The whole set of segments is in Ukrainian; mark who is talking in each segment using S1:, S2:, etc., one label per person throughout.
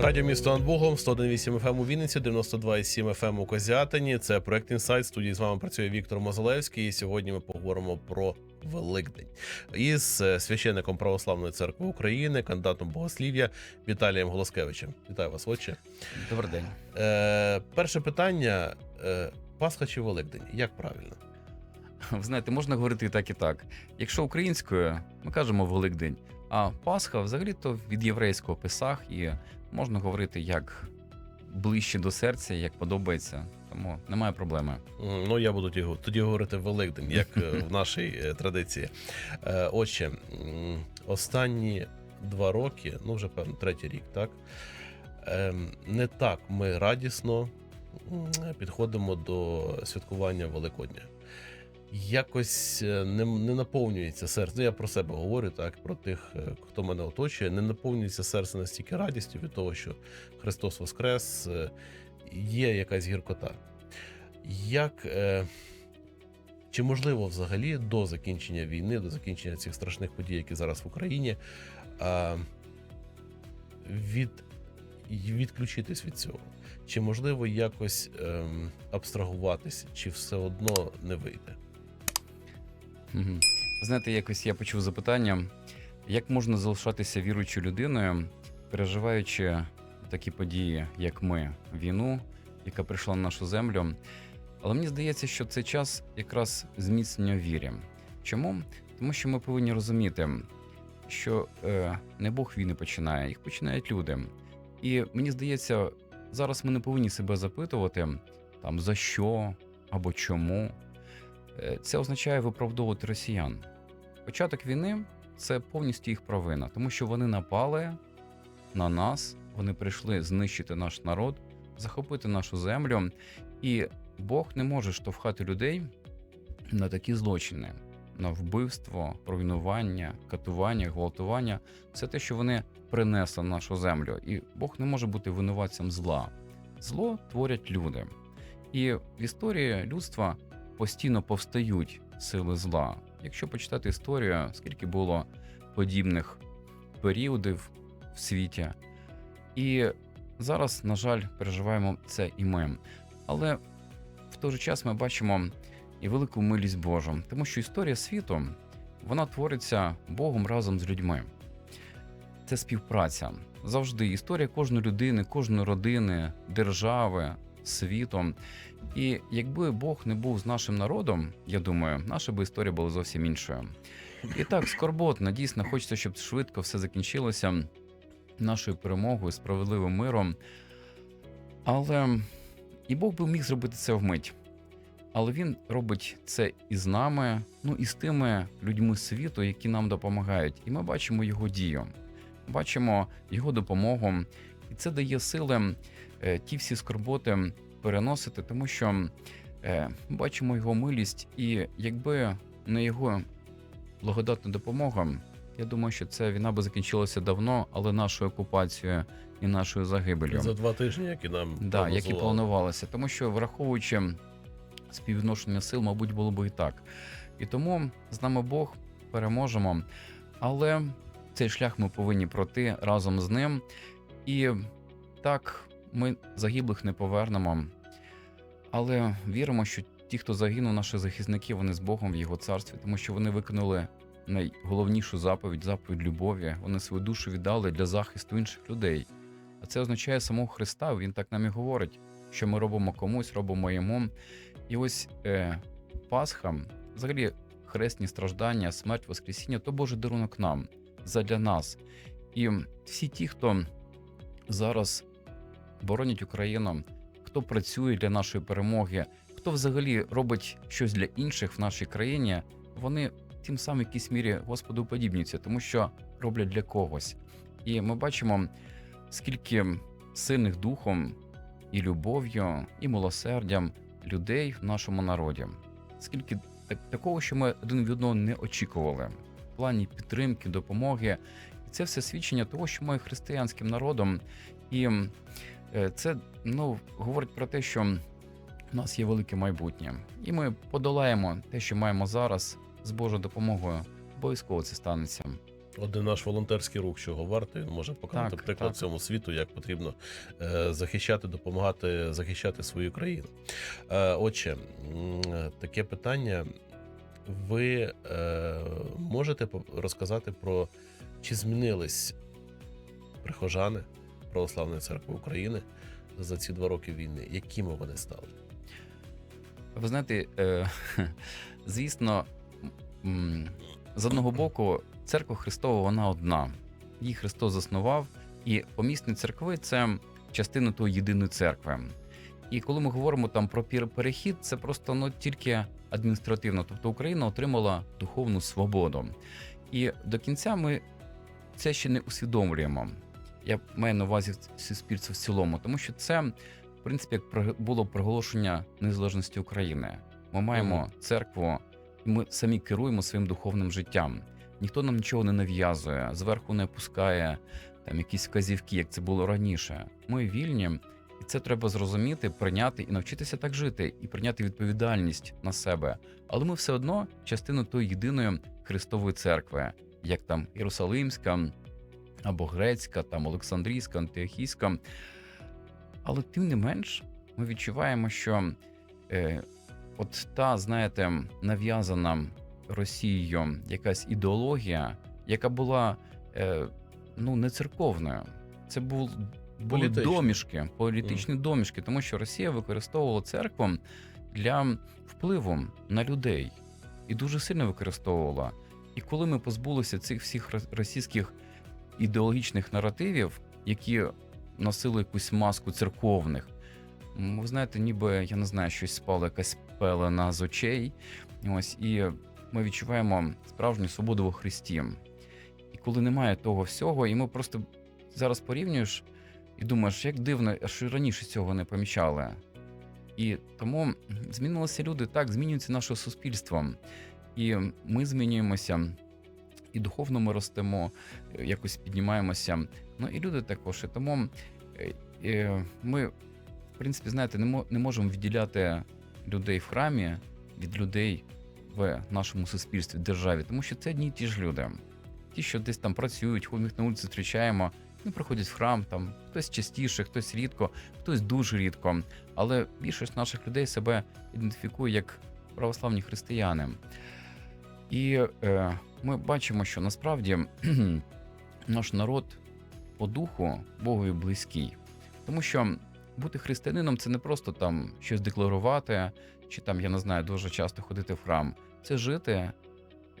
S1: Радіо місто над Богом, 101.8 FM у Вінниці, 92.7 FM у Козятині. Це проект Інсайт. Студії з вами працює Віктор Мозолевський. І сьогодні ми поговоримо про Великдень із е, священником Православної церкви України, кандидатом богослів'я Віталієм Голоскевичем. Вітаю вас, отче.
S2: Добрий день.
S1: Е, перше питання: е, Пасха чи Великдень? Як правильно?
S2: Ви знаєте, можна говорити і так, і так. Якщо українською, ми кажемо Великдень, а Пасха взагалі-то від єврейського Песах, і можна говорити як ближче до серця, як подобається. Тому немає проблеми.
S1: Ну, я буду тоді, тоді говорити Великдень, як е, в нашій е, традиції. Е, Отже, останні два роки, ну вже певно, третій рік, так? ем, Не так ми радісно підходимо до святкування Великодня. Якось е, не, не наповнюється серце. Ну, я про себе говорю, так, про тих, е, хто мене оточує, не наповнюється серце настільки радістю від того, що Христос Воскрес, е, є якась гіркота. Як чи можливо взагалі до закінчення війни, до закінчення цих страшних подій, які зараз в Україні, від, відключитись від цього? Чи можливо якось ем, абстрагуватися, чи все одно не вийде?
S2: Мгм. Знаєте, якось я почув запитання, як можна залишатися віруючою людиною, переживаючи такі події, як ми, війну, яка прийшла на нашу землю. Але мені здається, що це час якраз зміцнення вірі. Чому? Тому що ми повинні розуміти, що е, не Бог війни починає, їх починають люди. І мені здається, зараз ми не повинні себе запитувати там за що або чому. Е, Це означає виправдовувати росіян. Початок війни це повністю їх провина, тому що вони напали на нас, вони прийшли знищити наш народ, захопити нашу землю, і Бог не може штовхати людей на такі злочини, на вбивство, руйнування, катування, гвалтування. Це те, що вони принесли на нашу землю. І Бог не може бути винуватцем зла. Зло творять люди. І в історії людства постійно повстають сили зла. Якщо почитати історію, скільки було подібних періодів в світі, і зараз, на жаль, переживаємо це і ми. Але в той же час ми бачимо і велику милість Божу, тому що історія світу вона твориться Богом разом з людьми. Це співпраця. Завжди історія кожної людини, кожної родини, держави, світу. І якби Бог не був з нашим народом, я думаю, наша би історія була зовсім іншою. І так, скорботно, дійсно, хочеться, щоб швидко все закінчилося нашою перемогою, справедливим миром. Але і Бог би міг зробити це вмить. Але він робить це і з нами, ну і з тими людьми світу, які нам допомагають. І ми бачимо його дію, бачимо його допомогу, і це дає сили е, ті всі скорботи переносити, тому що е, бачимо його милість, і якби не його благодатна допомога, я думаю, що ця війна би закінчилася давно, але нашою окупацією і нашою загибелью.
S1: За два тижні, які нам
S2: Да, як і
S1: прогнозували.
S2: планувалося, тому що враховуючи співвідношення сил, мабуть, було б і так. І тому з нами Бог переможемо. Але цей шлях ми повинні пройти разом з ним. І так, ми загиблих не повернемо. Але віримо, що ті, хто загинув, наші захисники, вони з Богом в його царстві, тому що вони виконали найголовнішу заповідь, заповідь любові. Вони свою душу віддали для захисту інших людей. А це означає самого Христа. Він так нам і говорить, що ми робимо комусь, робимо йому. І ось е, Пасха, взагалі, хресні страждання, смерть, Воскресіння то Божий дарунок нам, задля нас. І всі ті, хто зараз боронять Україну, хто працює для нашої перемоги, хто взагалі робить щось для інших в нашій країні, вони тим самим в якійсь мірі Господу подібнюються, тому що роблять для когось. І ми бачимо, скільки сильних духом і любов'ю, і милосердям людей в нашому народі. Скільки так, такого, що ми один від одного не очікували в плані підтримки, допомоги. Це все свідчення того, що ми християнським народом, і е, це ну, говорить про те, що у нас є велике майбутнє, і ми подолаємо те, що маємо зараз з Божою допомогою. Обов'язково це станеться.
S1: Один наш волонтерський рух, чого вартий, може показати
S2: Так,
S1: приклад
S2: так.
S1: цьому світу, як потрібно е, захищати, допомагати захищати свою країну. Е, отже, таке питання. Ви е, можете розказати про чи змінились прихожани Православної церкви України за ці два роки війни? Якими вони стали?
S2: Ви знаєте, е, звісно, з одного боку, церква Христова вона одна. Її Христос заснував, і помісні церкви це частина тої єдиної церкви. І коли ми говоримо там про перехід, це просто ну, тільки адміністративно. Тобто Україна отримала духовну свободу. І до кінця ми це ще не усвідомлюємо. Я маю на увазі суспільство в цілому, тому що це в принципі, як було проголошення незалежності України. Ми маємо
S1: Мгм.
S2: церкву, і ми самі керуємо своїм духовним життям. Ніхто нам нічого не нав'язує, зверху не пускає там якісь вказівки, як це було раніше. Ми вільні, і це треба зрозуміти, прийняти і навчитися так жити, і прийняти відповідальність на себе. Але ми все одно частина тої єдиної Христової церкви, як там Єрусалимська або Грецька, там Олександрійська, Антиохійська. Але тим не менш, ми відчуваємо, що е, от та, знаєте, нав'язана Росією якась ідеологія, яка була е, ну, не церковною. Це був, були
S1: Політична.
S2: домішки, політичні домішки, тому що Росія використовувала церкву для впливу на людей і дуже сильно використовувала. І коли ми позбулися цих всіх російських ідеологічних наративів, які носили якусь маску церковних. Ви знаєте, ніби я не знаю, щось спало, якась пелена з очей. Ось і ми відчуваємо справжню свободу во Христі. І коли немає того всього, і ми просто зараз порівнюєш і думаєш, як дивно, що раніше цього не помічали. І тому змінилися люди, так, змінюється наше суспільство. І ми змінюємося, і духовно ми ростемо, якось піднімаємося. Ну і люди також. І тому е, е, ми, в принципі, знаєте, не, мо- можемо відділяти людей в храмі від людей в нашому суспільстві, державі, тому що це одні й ті ж люди. Ті, що десь там працюють, їх на вулиці зустрічаємо, вони приходять в храм, там хтось частіше, хтось рідко, хтось дуже рідко. Але більшість наших людей себе ідентифікує як православні християни. І е, ми бачимо, що насправді наш народ по духу Богові близький. Тому що бути християнином це не просто там щось декларувати, чи там, я не знаю, дуже часто ходити в храм. Це жити,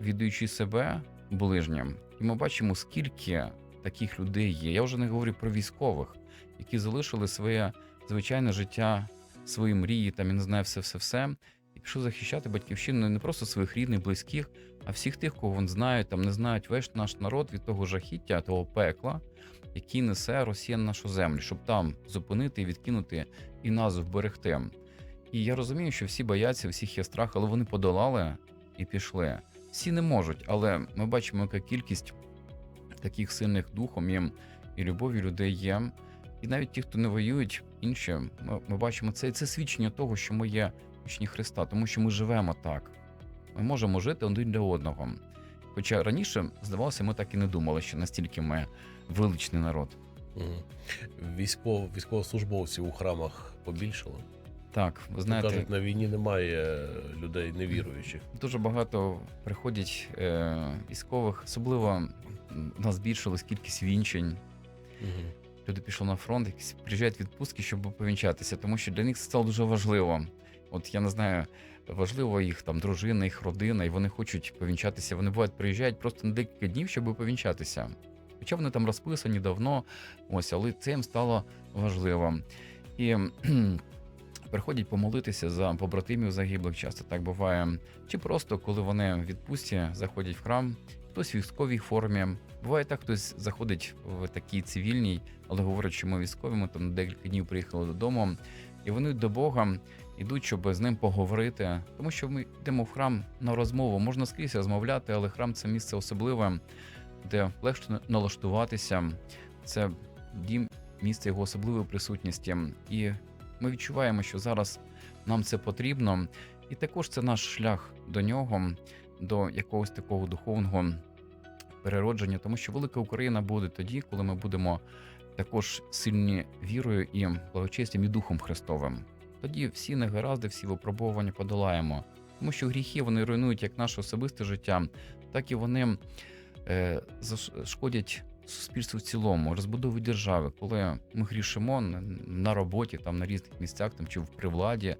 S2: віддаючи себе ближнім. І ми бачимо, скільки таких людей є. Я вже не говорю про військових, які залишили своє звичайне життя, свої мрії, там я не знаю, все, все, все. Пішов захищати батьківщину не просто своїх рідних, близьких, а всіх тих, кого вони знають, там не знають весь наш народ від того жахіття, того пекла, який несе Росія на нашу землю, щоб там зупинити відкинути і нас вберегти. І я розумію, що всі бояться, всіх є страх, але вони подолали і пішли. Всі не можуть, але ми бачимо, яка кількість таких сильних духом і, і любові людей є. І навіть ті, хто не воюють, інші, ми, ми бачимо це. Це свідчення того, що ми є учні Христа, тому що ми живемо так. Ми можемо жити один для одного. Хоча раніше, здавалося, ми так і не думали, що настільки ми величний народ.
S1: Військов, військовослужбовців у храмах побільшало.
S2: Так, ви
S1: Знаєте, кажуть, на війні немає людей невіруючих.
S2: дуже багато приходять е, військових, особливо у нас збільшилась кількість вінчень.
S1: Мгм.
S2: Люди пішли на фронт, приїжджають відпустки, щоб повінчатися, тому що для них це стало дуже важливо. От я не знаю, важливо їх там дружина, їх родина, і вони хочуть повінчатися. Вони бувають приїжджають просто на декілька днів, щоб повінчатися. Хоча вони там розписані давно, ось, але це їм стало важливо. І приходять помолитися за побратимів загиблих, часто так буває. Чи просто коли вони в відпустці заходять в храм, хтось в військовій формі. Буває так, хтось заходить в такій цивільній, але говорить, що ми військові, ми там декілька днів приїхали додому, і вони до Бога йдуть, щоб з ним поговорити. Тому що ми йдемо в храм на розмову. Можна скрізь розмовляти, але храм це місце особливе, де легше налаштуватися. Це дім, місце його особливої присутності. І ми відчуваємо, що зараз нам це потрібно, і також це наш шлях до нього, до якогось такого духовного переродження, тому що велика Україна буде тоді, коли ми будемо також сильні вірою і благочестям і Духом Христовим. Тоді всі негаразди, всі випробування подолаємо. Тому що гріхи вони руйнують як наше особисте життя, так і вони е, заш- шкодять суспільству в цілому, розбудові держави, коли ми грішимо на- роботі, там на різних місцях, там чи в привладі.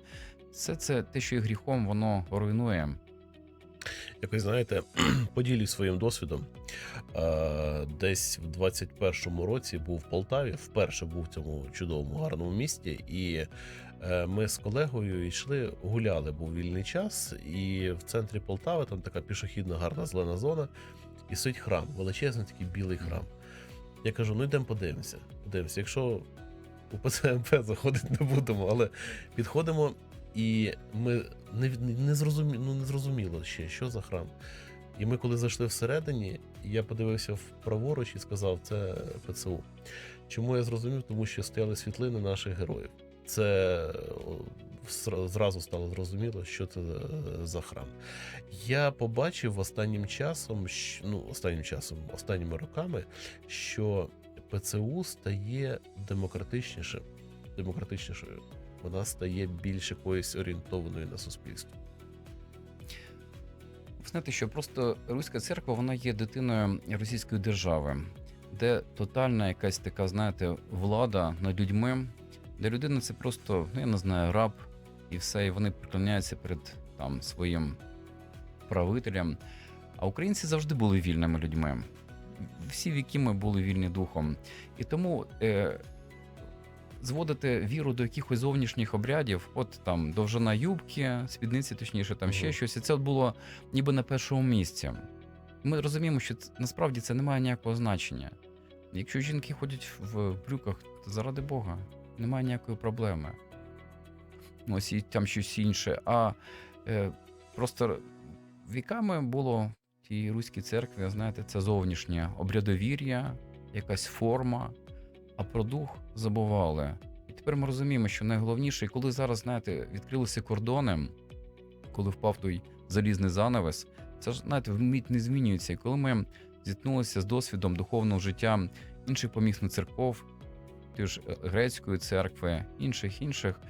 S2: Все це те, що є гріхом, воно руйнує.
S1: Якось знаєте, поділюсь своїм досвідом. Десь в 21-му році був в Полтаві, вперше був в цьому чудовому гарному місті, і ми з колегою йшли, гуляли, був вільний час, і в центрі Полтави там така пішохідна гарна зелена зона, і стоїть храм, величезний такий білий храм. Я кажу: ну йдемо подивимося. Подивимося, якщо у ПЦМП заходити не будемо, але підходимо, і ми не, не, зрозумі, ну, не зрозуміло ще, що за храм. І ми, коли зайшли всередині, я подивився вправоруч і сказав, це ПЦУ. Чому я зрозумів? Тому що стояли світлини наших героїв. Це зразу стало зрозуміло, що це за- за храм. Я побачив останнім часом, ну, останнім часом, останніми роками, що ПЦУ стає демократичнішим, демократичнішою. Вона стає більш якоюсь орієнтованою на суспільство.
S2: Знаєте, що просто Руська церква вона є дитиною російської держави, де тотальна якась така, знаєте, влада над людьми, де людина це просто, ну я не знаю, раб і все, і вони приклоняються перед там своїм правителем. А українці завжди були вільними людьми. Всі віки ми були вільні духом. І тому е, зводити віру до якихось зовнішніх обрядів, от там довжина юбки, спідниці, точніше, там ще
S1: Мгм.
S2: щось, і це було ніби на першому місці. Ми розуміємо, що це, насправді це не має ніякого значення. Якщо жінки ходять в брюках, то заради Бога, немає ніякої проблеми. Ось і там щось інше. А е, просто віками було в тій руській церкві, знаєте, це зовнішнє обрядовір'я, якась форма, а про дух забували. І тепер ми розуміємо, що найголовніше, коли зараз, знаєте, відкрилися кордони, коли впав той залізний занавес, це ж знаєте, вмить не змінюється. І коли ми зіткнулися з досвідом духовного життя інших помісних церков, тієї ж е, грецької церкви, інших інших,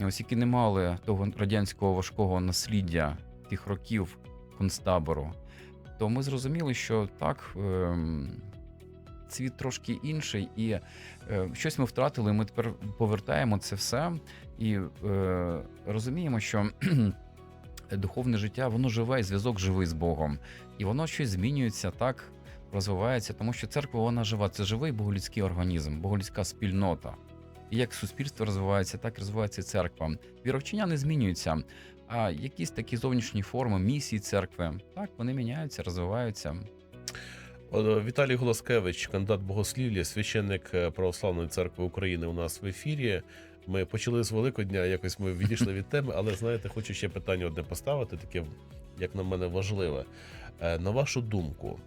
S2: ось які не мали того радянського важкого насліддя тих років концтабору, то ми зрозуміли, що так. ем, Світ трошки інший, і е, щось ми втратили. Ми тепер повертаємо це все і е, розуміємо, що духовне життя воно живе, зв'язок живий з Богом, і воно щось змінюється так, розвивається, тому що церква вона жива. Це живий боголюдський організм, боголюдська спільнота. І як суспільство розвивається, так і розвивається церква. Віровчення не змінюються. А якісь такі зовнішні форми, місії церкви, так вони міняються, розвиваються.
S1: Віталій Голоскевич, кандидат богослів'я, священник е, Православної церкви України у нас в ефірі. Ми почали з Великодня, якось ми відійшли від теми, але знаєте, хочу ще питання одне поставити, таке, як на мене, важливе. Е, На вашу думку,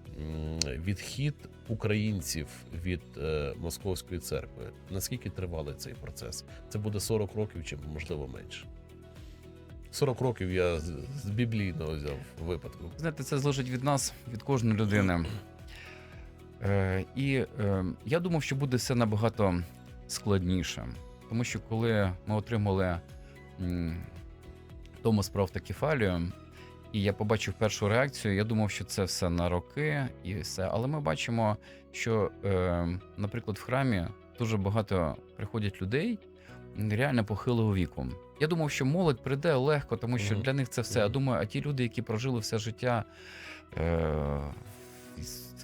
S1: відхід українців від е, московської церкви, наскільки тривалий цей процес? Це буде 40 років чи можливо менше? 40 років я з, біблійного взяв випадку.
S2: Знаєте, це залежить від нас, від кожної людини. Е, і е, я думав, що буде все набагато складніше. Тому що коли ми отримали Томас прав та кефалію, і я побачив першу реакцію, я думав, що це все на роки і все. Але ми бачимо, що, е, наприклад, в храмі дуже багато приходять людей реально похилого віку. Я думав, що молодь прийде легко, тому що для них це все. Я думаю, а ті люди, які прожили все життя е,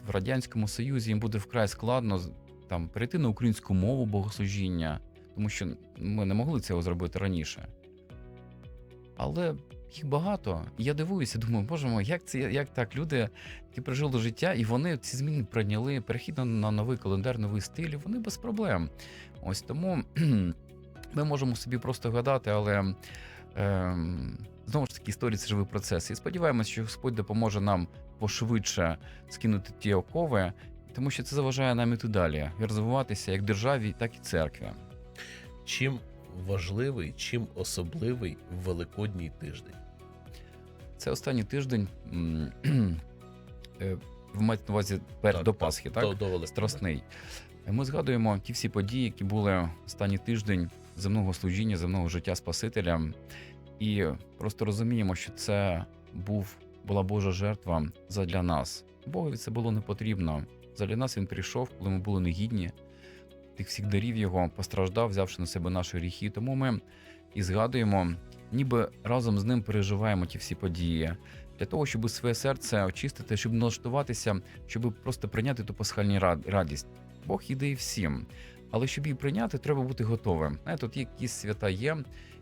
S2: в Радянському Союзі, їм буде вкрай складно там перейти на українську мову богослужіння, тому що ми не могли цього зробити раніше. Але їх багато. І я дивуюся, думаю, боже мой, як це як так? Люди, які прожили життя, і вони ці зміни прийняли, перехід на, новий календар, новий стиль, вони без проблем. Ось тому ми можемо собі просто гадати, але ем, знову ж таки історія це живий процес. І сподіваємось, що Господь допоможе нам пошвидше скинути ті окови, тому що це заважає нам іти далі, і розвиватися як державі, так і церкві.
S1: Чим важливий, чим особливий Великодній тиждень?
S2: Це останній тиждень е, ви маєте на увазі пер
S1: Так,
S2: до
S1: так,
S2: Пасхи, так?
S1: До, до Великдня.
S2: Страсний. Ми згадуємо ті всі події, які були останній тиждень земного служіння, земного життя Спасителя, і просто розуміємо, що це був була Божа жертва задля нас. Богові це було не потрібно. Задля нас він прийшов, коли ми були негідні. Тих всіх дарів його постраждав, взявши на себе наші гріхи. Тому ми і згадуємо, ніби разом з ним переживаємо ті всі події для того, щоб своє серце очистити, щоб налаштуватися, щоб просто прийняти ту пасхальну радість. Бог їде і всім. Але щоб її прийняти, треба бути готовим. Знаєте, тут якісь свята є,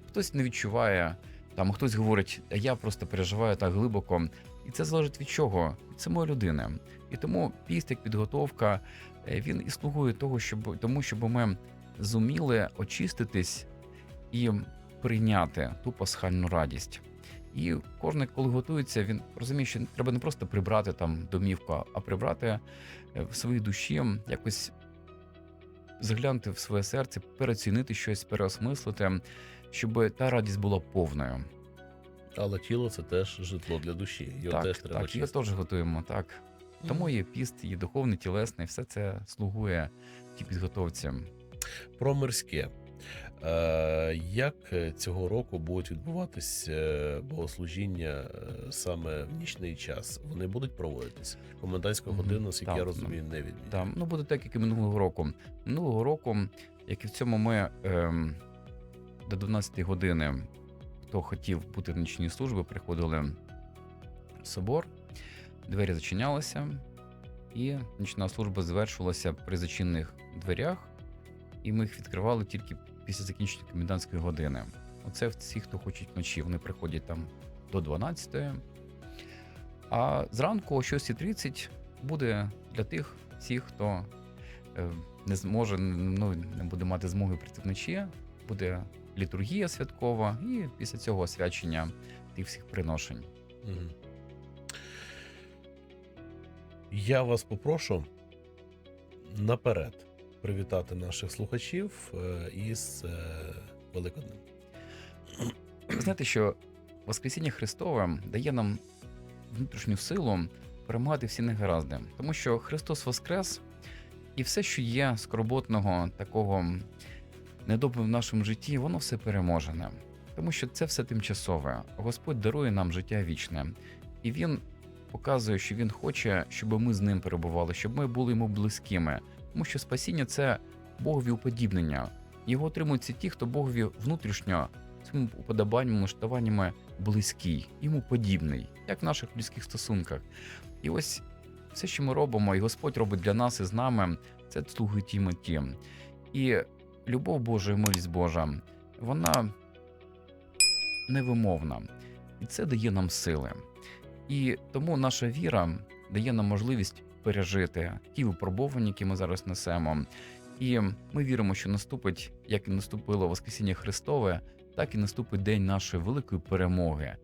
S2: хтось не відчуває, там хтось говорить, я просто переживаю так глибоко. І це залежить від чого? Від самої людини. І тому піст як підготовка, е, він і слугує того, щоб тому, щоб ми зуміли очиститись і прийняти ту пасхальну радість. І кожен, коли готується, він розуміє, що треба не просто прибрати там домівку, а прибрати е, в своїй душі, якось заглянути в своє серце, переоцінити щось, переосмислити, щоб та радість була повною.
S1: Але тіло це теж житло для душі. Його
S2: так,
S1: теж треба
S2: так, його теж готуємо, так. Тому є піст, є духовний, тілесний, все це слугує тій підготовці.
S1: Про мирське. Е, Як цього року будуть відбуватись е, богослужіння е, саме в нічний час? Вони будуть проводитись? Комендантська година, наскільки
S2: Так,
S1: я
S2: ну,
S1: розумію, не відмінять.
S2: Там, ну буде так, як і минулого року. Минулого року, як і в цьому ми ем, до 12 години, хто хотів бути в нічній службі, приходили в собор, двері зачинялися, і нічна служба завершувалася при зачинених дверях, і ми їх відкривали тільки після закінчення комендантської години. Оце всі, хто хочуть вночі, вони приходять там до 12 А зранку о 6.30 буде для тих всіх, хто е, не зможе, ну не буде мати змоги прийти вночі. Буде літургія святкова, і після цього освячення тих всіх приношень.
S1: Я вас попрошу наперед привітати наших слухачів е, із е, Великоднем.
S2: Ви знаєте, що Воскресіння Христове дає нам внутрішню силу перемагати всі негаразди, тому що Христос Воскрес, і все, що є скорботного, такого недоброго в нашому житті, воно все переможене. Тому що це все тимчасове. Господь дарує нам життя вічне, і Він показує, що Він хоче, щоб ми з ним перебували, щоб ми були йому близькими. Тому що спасіння це Богові уподібнення. Його отримують ті, хто Богові внутрішньо своїми уподобаннями, налаштуваннями близький, йому подібний, як в наших людських стосунках. І ось все, що ми робимо, і Господь робить для нас і з нами, це слуги тій меті. І любов Божа, і милість Божа, вона невимовна, і це дає нам сили. І тому наша віра дає нам можливість пережити ті випробування, які ми зараз несемо. І ми віримо, що наступить, як і наступило Воскресіння Христове, так і наступить день нашої великої перемоги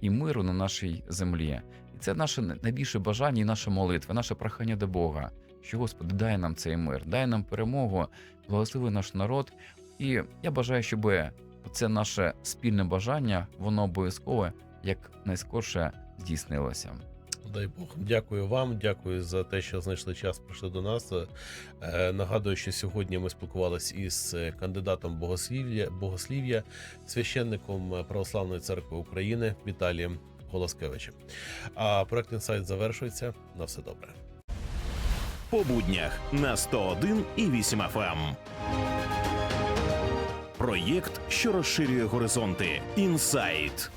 S2: і миру на нашій землі. І це наше найбільше бажання і наша молитва, наше прохання до Бога. Що Господи, дай нам цей мир, дай нам перемогу, благослови наш народ. І я бажаю, щоб це наше спільне бажання, воно обов'язково як найскорше здійснилося.
S1: Дай Бог. Дякую вам, дякую за те, що знайшли час, прийшли до нас. Е, Нагадую, що сьогодні ми спілкувалися із е, кандидатом богослів'я, богослів'я, священником Православної церкви України Віталієм Голоскевичем. А проект інсайт завершується. На все добре.
S3: по буднях на 101 і 8 FM. Проєкт, що розширює горизонти. Інсайт.